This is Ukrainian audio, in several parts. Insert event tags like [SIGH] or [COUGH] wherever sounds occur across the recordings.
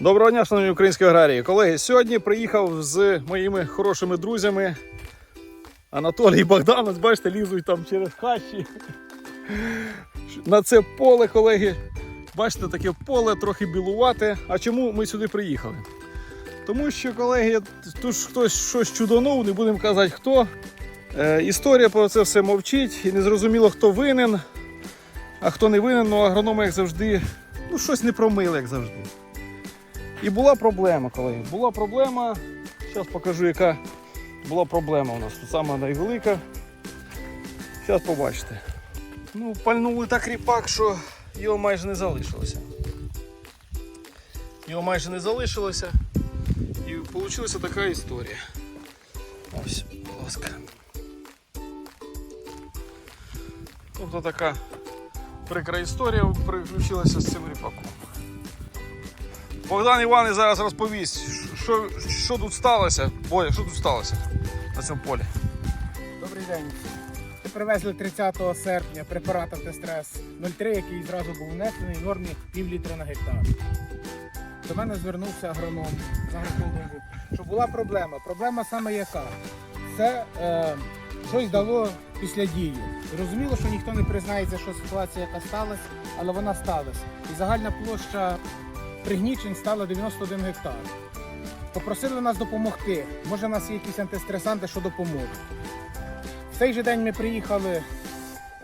Доброго дня, шановні українські аграрії. Колеги, сьогодні приїхав з моїми хорошими друзями Анатолій і Богдан. Бачите, лізуть там через хащі. На це поле, колеги. Бачите, таке поле трохи білувате. А чому ми сюди приїхали? Тому що, колеги, тут хтось щось чудонув, не будемо казати хто. Е, історія про це все мовчить і не зрозуміло, хто винен, а хто не винен, ну агрономи, як завжди, ну щось не промили, як завжди. І була проблема, колеги. Була проблема. Зараз покажу, яка була проблема у нас. Тут сама найвелика. Зараз побачите. Ну, пальнули так ріпак, що його майже не залишилося. Його майже не залишилося. І вийшла така історія. Ось, будь ласка. Тобто така прикра історія приключилася з цим ріпаком. Богдан Іванович зараз розповість, що, що тут сталося. Боя, що тут сталося на цьому полі. Добрий день. Ми привезли 30 серпня препарат антистрес 03, який зразу був внесений в нормі пів літра на гектар. До мене звернувся агроном з агрохолдингу, що була проблема. Проблема саме яка? Це е, щось дало після дії. Зрозуміло, що ніхто не признається, що ситуація яка сталася, але вона сталася. І загальна площа пригнічень стала 91 гектар. Попросили нас допомогти. Може, у нас є якісь антистресанти, що допоможуть. В цей же день ми приїхали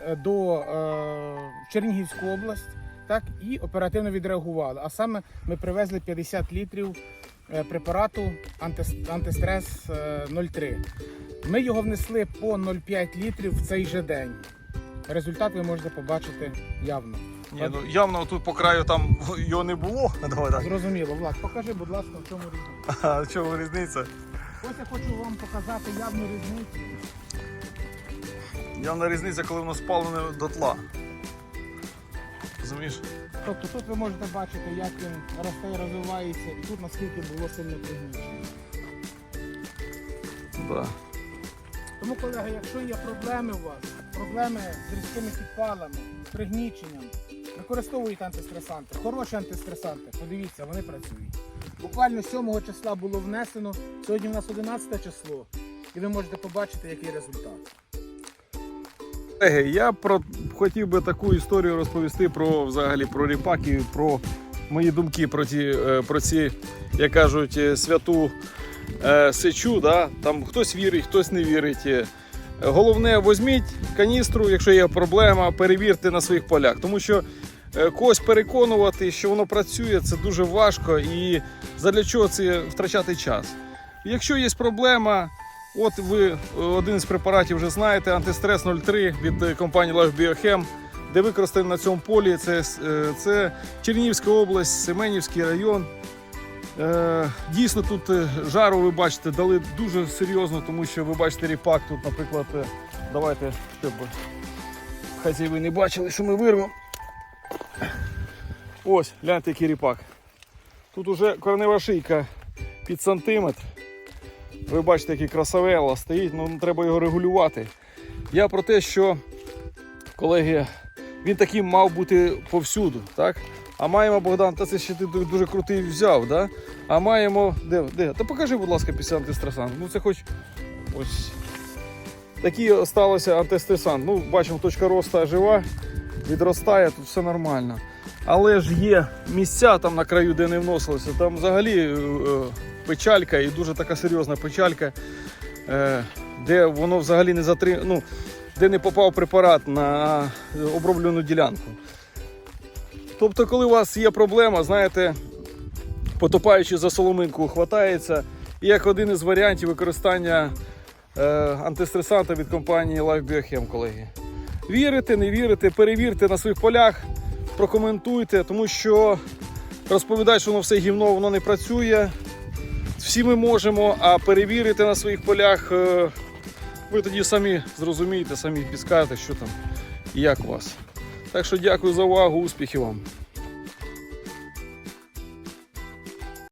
е, до е, Чернігівську область так, і оперативно відреагували. А саме ми привезли 50 літрів е, препарату антистрес е, 03. Ми його внесли по 0,5 літрів в цей же день. Результат ви можете побачити явно. Ні, ну явно тут по краю там [LAUGHS] його не було. [LAUGHS] Давай так. Зрозуміло, Влад, покажи, будь ласка, в чому різниця. [LAUGHS] А в чому різниця? Ось я хочу вам показати явну різницю. Явна різниця, коли воно спалене до тла. Розумієш? Тобто тут ви можете бачити, як він росте і розвивається, і тут наскільки було сильне пригнічення. Да. Тому, колеги, якщо є проблеми у вас, проблеми з різкими підпалами, з пригніченням, використовуйте антистресанти. Хороші антистресанти, подивіться, вони працюють. Буквально 7 числа було внесено, сьогодні у нас 11 число, і ви можете побачити, який результат. Колеги, я про хотів би таку історію розповісти про взагалі про ріпак і про мої думки про ті, е, про ці, як кажуть, е, святу е, сечу. Да? Там хтось вірить, хтось не вірить. Головне, візьміть каністру, якщо є проблема, перевірте на своїх полях. Тому що е, когось переконувати, що воно працює, це дуже важко і задля чого це втрачати час. Якщо є проблема, От ви е, один з препаратів вже знаєте, антистрес 03 від е, компанії Life Biochem, де використаний на цьому полі. Це, це Чернігівська область, Семенівський район. Е, Дійсно, тут е, жару ви бачите, дали дуже серйозно, тому що ви бачите ріпак. Тут, наприклад, е, давайте, щоб хазяїви не бачили, що ми вирвемо. Ось, гляньте, який ріпак. Тут уже коренева шийка під сантиметр. Ви бачите, який красавелла стоїть, ну треба його регулювати. Я про те, що, колеги, він таким мав бути повсюду, так? А маємо, Богдан, та це ще ти дуже крутий взяв, да? А маємо. Де? де? Та покажи, будь ласка, після антистресант. Ну це хоч ось. Такий сталося антистресант. Ну, бачимо, точка росту жива, відростає, тут все нормально. Але ж є місця там на краю, де не вносилося. Там взагалі е, е, печалька і дуже така серйозна печалька, е, де воно взагалі не затрим... ну, де не попав препарат на оброблену ділянку. Тобто, коли у вас є проблема, знаєте, потопаючи за соломинку, хватається, і як один із варіантів використання е, антистресанта від компанії Life Biochem, колеги. Вірите, не вірите, перевірте на своїх полях, прокоментуйте, тому що розповідати, що воно все гівно, воно не працює. Всі ми можемо, а перевірити на своїх полях, е, ви тоді самі зрозумієте, самі підскажете, що там і як у вас. Так що дякую за увагу, успіхів вам.